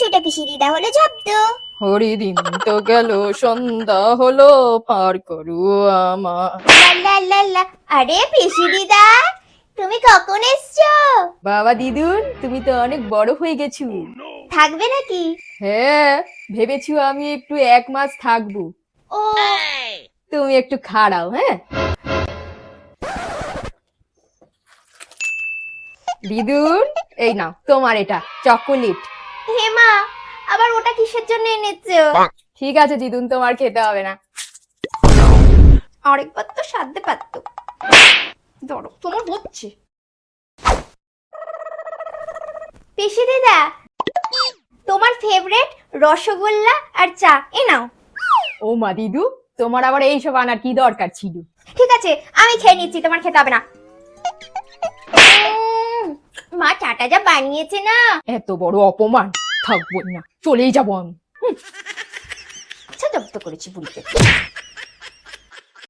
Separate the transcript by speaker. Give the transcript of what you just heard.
Speaker 1: ছোট পিসি দিদা হলো জব্দ।
Speaker 2: হরিদিন তো গেল সন্ধ্যা হলো পার করু আমার।
Speaker 1: লা লা লা লা। আরে পিসি দিদা তুমি কখন এসছো?
Speaker 2: বাবা দিদুন তুমি তো অনেক বড় হয়ে গেছো।
Speaker 1: থাকবে নাকি?
Speaker 2: হ্যাঁ ভেবেছি আমি একটু এক মাস থাকব।
Speaker 1: ও।
Speaker 2: তুমি একটু খাড়াও হ্যাঁ? দিদুন এই নাও তোমার এটা চকোলেট।
Speaker 1: হেমা আবার ওটা কিসের জন্য এনেছো?
Speaker 2: ঠিক আছে দিদুন তোমার খেতে হবে না।
Speaker 1: আরেকবার তো সাধতে পারতো।
Speaker 2: ধরো তোমার হচ্ছে।
Speaker 1: পিসি দিদা তোমার ফেভারিট রসগোল্লা আর চা এ নাও।
Speaker 2: ও মা দিদু তোমার আবার এইসব আনার কি দরকার ছিল?
Speaker 1: ঠিক আছে আমি খেয়ে নিচ্ছি তোমার খেতে হবে না। মা যা বানিয়েছে না।
Speaker 2: এত বড় অপমান। থাকব না। চলেই যাব আমি।
Speaker 1: আচ্ছা জব্দ করেছি বুড়িকে।